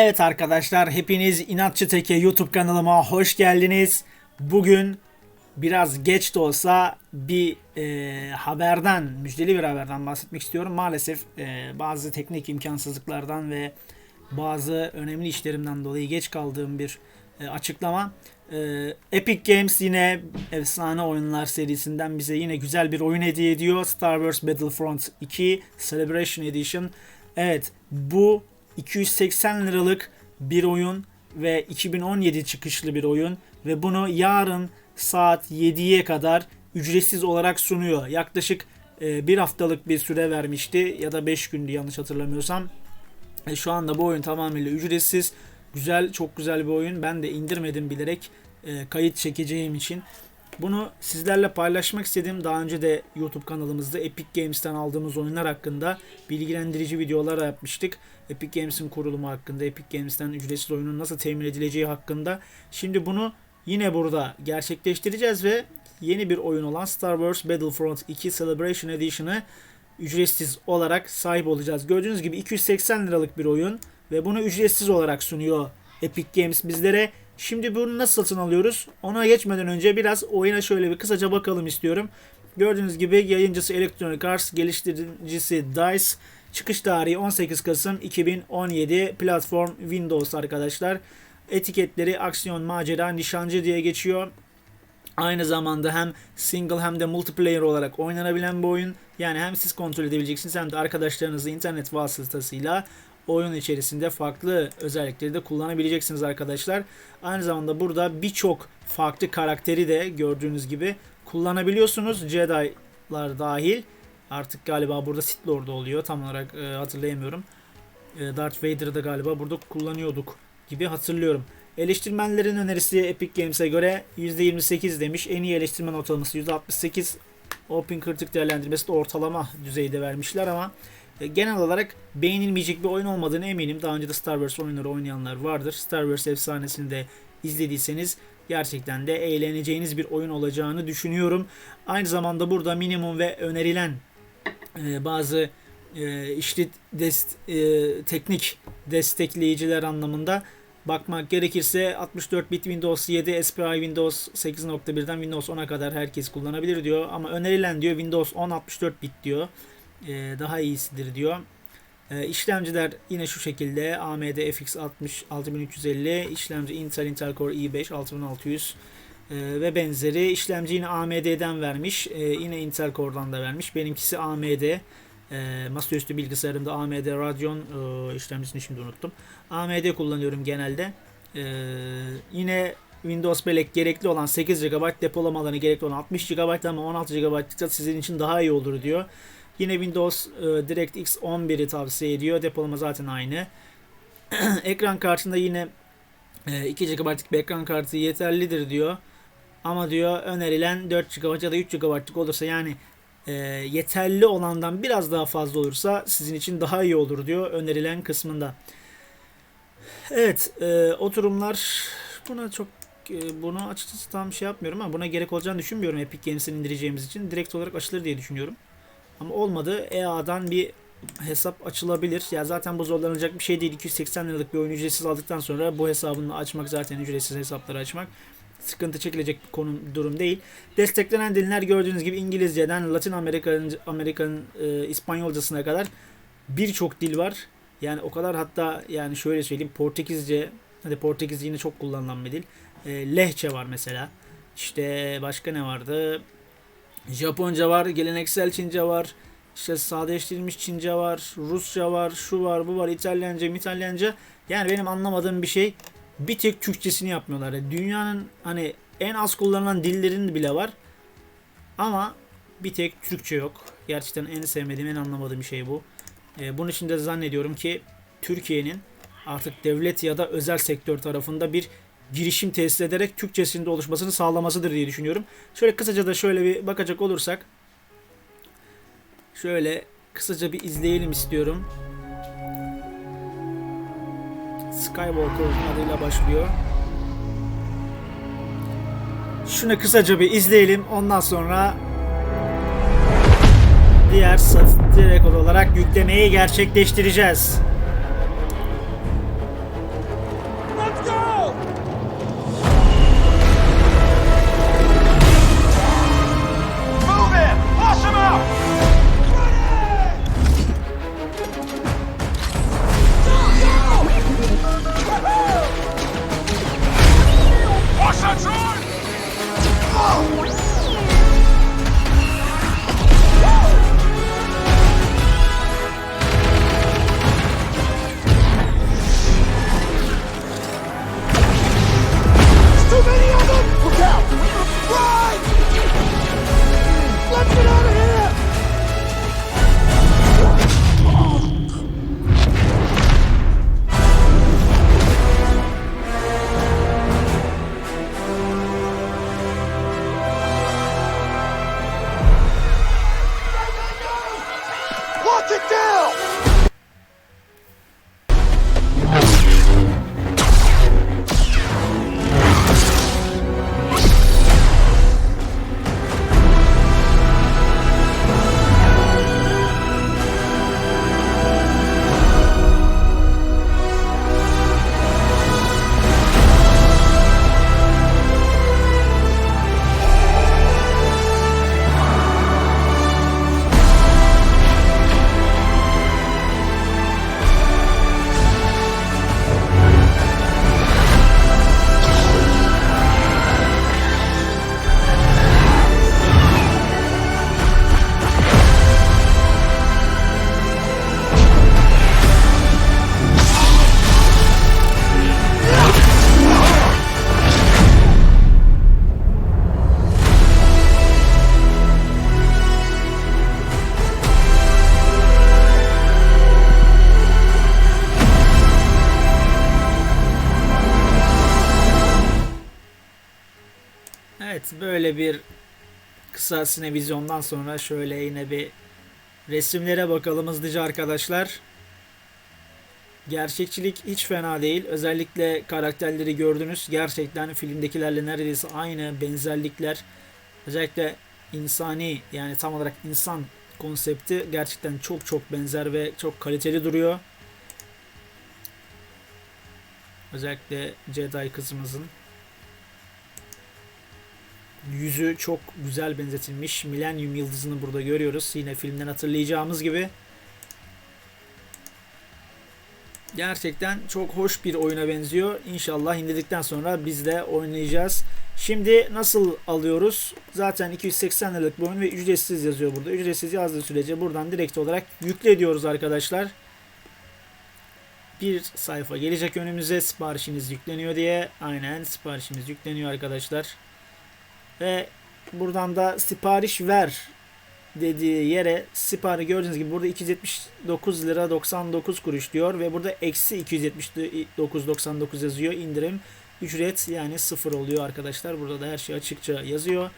Evet arkadaşlar hepiniz İnatçı Teke YouTube kanalıma hoş geldiniz. Bugün biraz geç de olsa bir e, haberden, müjdeli bir haberden bahsetmek istiyorum. Maalesef e, bazı teknik imkansızlıklardan ve bazı önemli işlerimden dolayı geç kaldığım bir e, açıklama. E, Epic Games yine efsane oyunlar serisinden bize yine güzel bir oyun hediye ediyor. Star Wars Battlefront 2 Celebration Edition. Evet bu 280 liralık bir oyun ve 2017 çıkışlı bir oyun ve bunu yarın saat 7'ye kadar ücretsiz olarak sunuyor. Yaklaşık e, bir haftalık bir süre vermişti ya da 5 gündü yanlış hatırlamıyorsam. E, şu anda bu oyun tamamıyla ücretsiz. Güzel, çok güzel bir oyun. Ben de indirmedim bilerek e, kayıt çekeceğim için. Bunu sizlerle paylaşmak istedim. Daha önce de YouTube kanalımızda Epic Games'ten aldığımız oyunlar hakkında bilgilendirici videolar yapmıştık. Epic Games'in kurulumu hakkında, Epic Games'ten ücretsiz oyunun nasıl temin edileceği hakkında. Şimdi bunu yine burada gerçekleştireceğiz ve yeni bir oyun olan Star Wars Battlefront 2 Celebration Edition'ı ücretsiz olarak sahip olacağız. Gördüğünüz gibi 280 liralık bir oyun ve bunu ücretsiz olarak sunuyor Epic Games bizlere. Şimdi bunu nasıl satın alıyoruz? Ona geçmeden önce biraz oyuna şöyle bir kısaca bakalım istiyorum. Gördüğünüz gibi yayıncısı Electronic Arts, geliştiricisi DICE, çıkış tarihi 18 Kasım 2017, platform Windows arkadaşlar. Etiketleri aksiyon, macera, nişancı diye geçiyor. Aynı zamanda hem single hem de multiplayer olarak oynanabilen bir oyun. Yani hem siz kontrol edebileceksiniz hem de arkadaşlarınızla internet vasıtasıyla oyun içerisinde farklı özellikleri de kullanabileceksiniz arkadaşlar. Aynı zamanda burada birçok farklı karakteri de gördüğünüz gibi kullanabiliyorsunuz. Jedi'lar dahil. Artık galiba burada Sith Lord oluyor. Tam olarak e, hatırlayamıyorum. E, Darth Vader'ı da galiba burada kullanıyorduk gibi hatırlıyorum. Eleştirmenlerin önerisi Epic Games'e göre %28 demiş. En iyi eleştirmen ortalaması %68. Open kritik değerlendirmesi de ortalama düzeyde vermişler ama genel olarak beğenilmeyecek bir oyun olmadığını eminim. Daha önce de Star Wars oyunları oynayanlar vardır. Star Wars efsanesini de izlediyseniz gerçekten de eğleneceğiniz bir oyun olacağını düşünüyorum. Aynı zamanda burada minimum ve önerilen e, bazı e, işte dest, e, teknik destekleyiciler anlamında bakmak gerekirse 64 bit Windows 7 SPI Windows 8.1'den Windows 10'a kadar herkes kullanabilir diyor ama önerilen diyor Windows 10 64 bit diyor. E, daha iyisidir diyor. E, işlemciler yine şu şekilde AMD FX 60 6350 işlemci Intel Intel Core i5 6600 e, ve benzeri işlemci yine AMD'den vermiş. E, yine Intel Core'dan da vermiş. Benimkisi AMD. E, masaüstü bilgisayarımda AMD Radeon e, işlemcisini şimdi unuttum. AMD kullanıyorum genelde. E, yine Windows bellek gerekli olan 8 GB depolama alanı gerekli olan 60 GB ama 16 GB sizin için daha iyi olur diyor. Yine Windows e, DirectX 11'i tavsiye ediyor. Depolama zaten aynı. ekran kartında yine e, 2 GB'lık bir ekran kartı yeterlidir diyor. Ama diyor önerilen 4 GB ya da 3 GB'lık olursa yani e, yeterli olandan biraz daha fazla olursa sizin için daha iyi olur diyor önerilen kısmında. Evet, e, oturumlar buna çok e, bunu açıkçası tam şey yapmıyorum ama buna gerek olacağını düşünmüyorum Epic Games'in indireceğimiz için. Direkt olarak açılır diye düşünüyorum. Ama olmadı. EA'dan bir hesap açılabilir. Ya zaten bu zorlanacak bir şey değil. 280 liralık bir oyun ücretsiz aldıktan sonra bu hesabını açmak zaten ücretsiz hesapları açmak sıkıntı çekilecek bir konu durum değil. Desteklenen diller gördüğünüz gibi İngilizceden Latin Amerika'nın Amerika'nın e, İspanyolcasına kadar birçok dil var. Yani o kadar hatta yani şöyle söyleyeyim Portekizce hadi Portekizce yine çok kullanılan bir dil. E, lehçe var mesela. İşte başka ne vardı? Japonca var, geleneksel Çince var. İşte sadeleştirilmiş Çince var, Rusça var, şu var, bu var, İtalyanca, İtalyanca. Yani benim anlamadığım bir şey bir tek Türkçesini yapmıyorlar. Yani dünyanın hani en az kullanılan dillerin bile var. Ama bir tek Türkçe yok. Gerçekten en sevmediğim, en anlamadığım şey bu. Ee, bunun için de zannediyorum ki Türkiye'nin artık devlet ya da özel sektör tarafında bir girişim tesis ederek Türkçesinde oluşmasını sağlamasıdır diye düşünüyorum. Şöyle kısaca da şöyle bir bakacak olursak şöyle kısaca bir izleyelim istiyorum. Skywalker adıyla başlıyor. Şunu kısaca bir izleyelim. Ondan sonra diğer direkt olarak yüklemeyi gerçekleştireceğiz. Evet böyle bir kısa vizyondan sonra şöyle yine bir resimlere bakalım hızlıca arkadaşlar. Gerçekçilik hiç fena değil. Özellikle karakterleri gördünüz. Gerçekten filmdekilerle neredeyse aynı benzerlikler. Özellikle insani yani tam olarak insan konsepti gerçekten çok çok benzer ve çok kaliteli duruyor. Özellikle Jedi kızımızın yüzü çok güzel benzetilmiş. Millennium yıldızını burada görüyoruz. Yine filmden hatırlayacağımız gibi. Gerçekten çok hoş bir oyuna benziyor. İnşallah indirdikten sonra biz de oynayacağız. Şimdi nasıl alıyoruz? Zaten 280 liralık bir oyun ve ücretsiz yazıyor burada. Ücretsiz yazdığı sürece buradan direkt olarak yükle ediyoruz arkadaşlar. Bir sayfa gelecek önümüze siparişiniz yükleniyor diye. Aynen siparişimiz yükleniyor arkadaşlar. Ve buradan da sipariş ver dediği yere sipari gördüğünüz gibi burada 279 lira 99 kuruş diyor ve burada eksi 279.99 yazıyor indirim ücret yani sıfır oluyor arkadaşlar burada da her şey açıkça yazıyor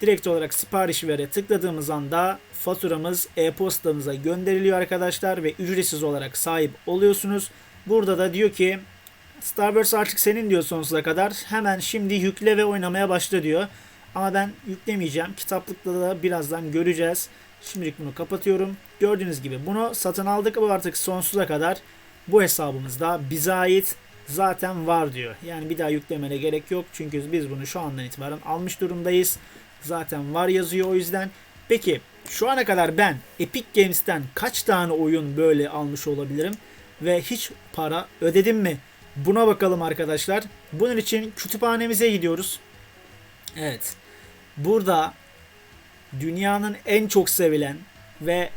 direkt olarak sipariş vere tıkladığımız anda faturamız e-postamıza gönderiliyor arkadaşlar ve ücretsiz olarak sahip oluyorsunuz burada da diyor ki Star Wars artık senin diyor sonsuza kadar. Hemen şimdi yükle ve oynamaya başla diyor. Ama ben yüklemeyeceğim. Kitaplıkta da birazdan göreceğiz. Şimdilik bunu kapatıyorum. Gördüğünüz gibi bunu satın aldık ama artık sonsuza kadar bu hesabımızda bize ait zaten var diyor. Yani bir daha yüklemene gerek yok. Çünkü biz bunu şu andan itibaren almış durumdayız. Zaten var yazıyor o yüzden. Peki şu ana kadar ben Epic Games'ten kaç tane oyun böyle almış olabilirim? Ve hiç para ödedim mi? Buna bakalım arkadaşlar. Bunun için kütüphanemize gidiyoruz. Evet. Burada dünyanın en çok sevilen ve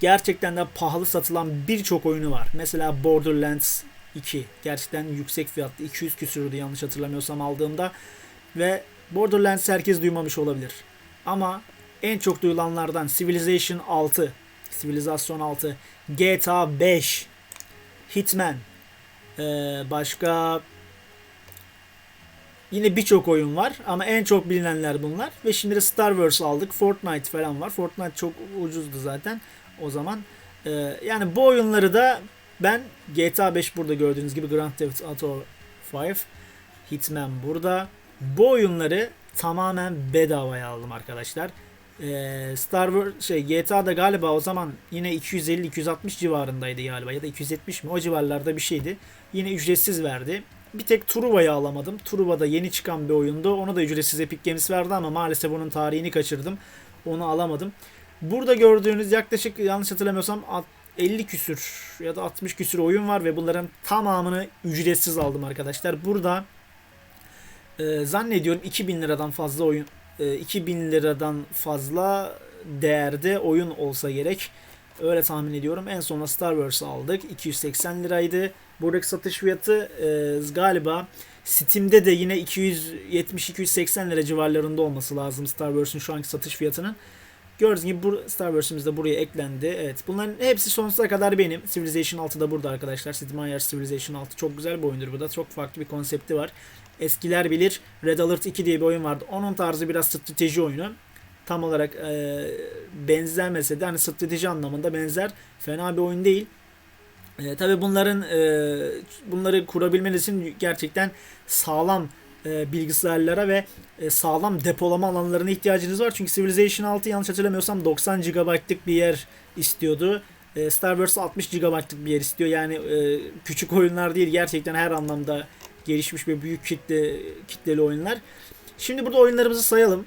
gerçekten de pahalı satılan birçok oyunu var. Mesela Borderlands 2 gerçekten yüksek fiyatlı 200 küsürdü yanlış hatırlamıyorsam aldığımda ve Borderlands herkes duymamış olabilir. Ama en çok duyulanlardan Civilization 6, Civilization 6, GTA 5, Hitman, ee, başka yine birçok oyun var ama en çok bilinenler bunlar. Ve şimdi de Star Wars aldık. Fortnite falan var. Fortnite çok ucuzdu zaten o zaman. Ee, yani bu oyunları da ben GTA 5 burada gördüğünüz gibi Grand Theft Auto 5 Hitman burada. Bu oyunları tamamen bedavaya aldım arkadaşlar. Ee, Star Wars şey GTA'da galiba o zaman yine 250-260 civarındaydı galiba ya da 270 mi o civarlarda bir şeydi. Yine ücretsiz verdi. Bir tek Truva'yı alamadım. Truva da yeni çıkan bir oyundu. Onu da ücretsiz Epic Games verdi ama maalesef onun tarihini kaçırdım. Onu alamadım. Burada gördüğünüz yaklaşık yanlış hatırlamıyorsam 50 küsür ya da 60 küsür oyun var ve bunların tamamını ücretsiz aldım arkadaşlar. Burada e, zannediyorum 2000 liradan fazla oyun e, 2000 liradan fazla değerde oyun olsa gerek. Öyle tahmin ediyorum. En sonunda Star Wars aldık. 280 liraydı. Buradaki satış fiyatı e, galiba Steam'de de yine 270-280 lira civarlarında olması lazım Star Wars'un şu anki satış fiyatının. Gördüğünüz gibi bu Star Wars'ımız da buraya eklendi. Evet bunların hepsi sonsuza kadar benim. Civilization 6 da burada arkadaşlar. Sid Meier's Civilization 6 çok güzel bir oyundur bu da. Çok farklı bir konsepti var. Eskiler bilir Red Alert 2 diye bir oyun vardı. Onun tarzı biraz strateji oyunu. Tam olarak e, benzemese de hani strateji anlamında benzer fena bir oyun değil. E, tabii bunların e, bunları kurabilmeniz için gerçekten sağlam e, bilgisayarlara ve e, sağlam depolama alanlarına ihtiyacınız var. Çünkü Civilization 6 yanlış hatırlamıyorsam 90 GB'lık bir yer istiyordu. E, Star Wars 60 GB'lık bir yer istiyor. Yani e, küçük oyunlar değil gerçekten her anlamda gelişmiş ve büyük kitle kitleli oyunlar. Şimdi burada oyunlarımızı sayalım.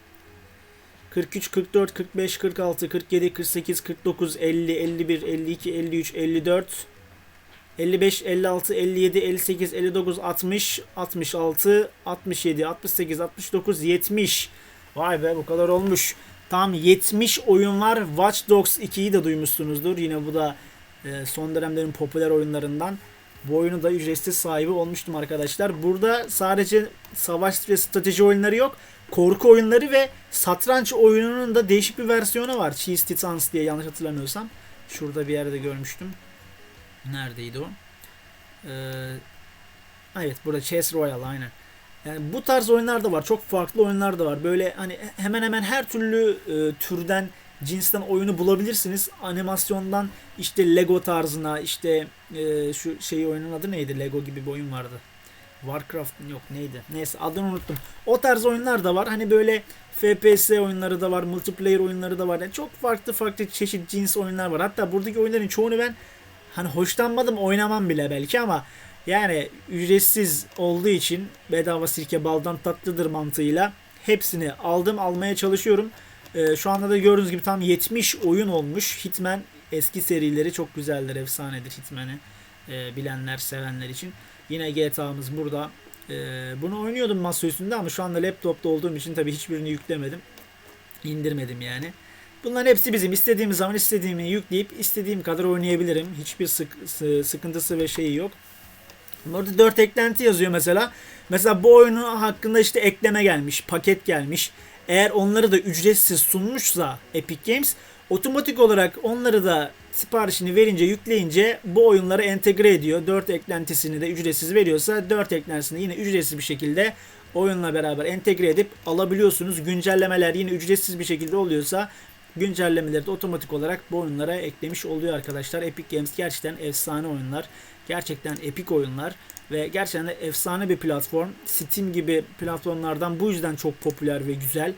43, 44, 45, 46, 47, 48, 49, 50, 51, 52, 53, 54, 55, 56, 57, 58, 59, 60, 66, 67, 68, 69, 70. Vay be bu kadar olmuş. Tam 70 oyun var. Watch Dogs 2'yi de duymuşsunuzdur. Yine bu da e, son dönemlerin popüler oyunlarından. Bu oyunu da ücretsiz sahibi olmuştum arkadaşlar. Burada sadece savaş ve strateji oyunları yok. Korku oyunları ve satranç oyununun da değişik bir versiyonu var. Cheese Titans diye yanlış hatırlamıyorsam. Şurada bir yerde görmüştüm. Neredeydi o? Ee, evet burada Chess Royale aynen. Yani bu tarz oyunlar da var. Çok farklı oyunlar da var. Böyle hani hemen hemen her türlü e, türden cinsten oyunu bulabilirsiniz. Animasyondan işte Lego tarzına işte e, şu şey oyunun adı neydi? Lego gibi bir oyun vardı. Warcraft yok neydi? Neyse adını unuttum. O tarz oyunlar da var. Hani böyle FPS oyunları da var. Multiplayer oyunları da var. Yani çok farklı farklı çeşit cins oyunlar var. Hatta buradaki oyunların çoğunu ben hani hoşlanmadım oynamam bile belki ama yani ücretsiz olduğu için bedava sirke baldan tatlıdır mantığıyla hepsini aldım almaya çalışıyorum. Ee, şu anda da gördüğünüz gibi tam 70 oyun olmuş. Hitman eski serileri çok güzeldir, efsanedir Hitman'i. Ee, bilenler, sevenler için. Yine GTA'mız burada. Ee, bunu oynuyordum masa üstünde ama şu anda laptopta olduğum için tabii hiçbirini yüklemedim. İndirmedim yani. Bunların hepsi bizim. İstediğim zaman istediğimi yükleyip istediğim kadar oynayabilirim. Hiçbir sık, sıkıntısı ve şeyi yok. Burada 4 eklenti yazıyor mesela. Mesela bu oyunun hakkında işte ekleme gelmiş, paket gelmiş. Eğer onları da ücretsiz sunmuşsa Epic Games otomatik olarak onları da siparişini verince yükleyince bu oyunları entegre ediyor. 4 eklentisini de ücretsiz veriyorsa 4 eklentisini yine ücretsiz bir şekilde oyunla beraber entegre edip alabiliyorsunuz. Güncellemeler yine ücretsiz bir şekilde oluyorsa güncellemeleri de otomatik olarak bu oyunlara eklemiş oluyor arkadaşlar. Epic Games gerçekten efsane oyunlar. Gerçekten epik oyunlar ve gerçekten de efsane bir platform. Steam gibi platformlardan bu yüzden çok popüler ve güzel.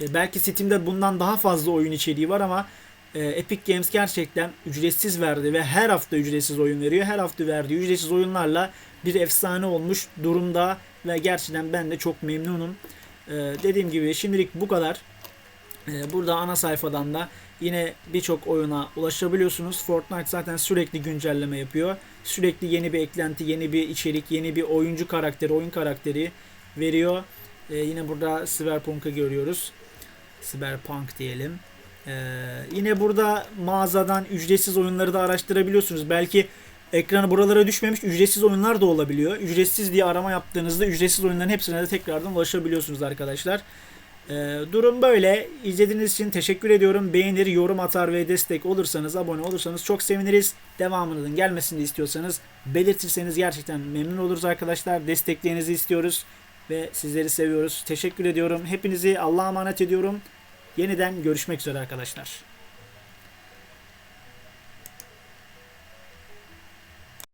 E, belki Steam'de bundan daha fazla oyun içeriği var ama e, Epic Games gerçekten ücretsiz verdi ve her hafta ücretsiz oyun veriyor. Her hafta verdiği ücretsiz oyunlarla bir efsane olmuş durumda ve gerçekten ben de çok memnunum. E, dediğim gibi şimdilik bu kadar. E, burada ana sayfadan da yine birçok oyuna ulaşabiliyorsunuz. Fortnite zaten sürekli güncelleme yapıyor. Sürekli yeni bir eklenti, yeni bir içerik, yeni bir oyuncu karakteri, oyun karakteri veriyor. Ee, yine burada Cyberpunk'ı görüyoruz. Cyberpunk diyelim. Ee, yine burada mağazadan ücretsiz oyunları da araştırabiliyorsunuz. Belki ekranı buralara düşmemiş ücretsiz oyunlar da olabiliyor. Ücretsiz diye arama yaptığınızda ücretsiz oyunların hepsine de tekrardan ulaşabiliyorsunuz arkadaşlar. Ee, durum böyle. İzlediğiniz için teşekkür ediyorum. Beğenir, yorum atar ve destek olursanız, abone olursanız çok seviniriz. Devamının gelmesini istiyorsanız belirtirseniz gerçekten memnun oluruz arkadaşlar. Desteklerinizi istiyoruz ve sizleri seviyoruz. Teşekkür ediyorum. Hepinizi Allah'a emanet ediyorum. Yeniden görüşmek üzere arkadaşlar.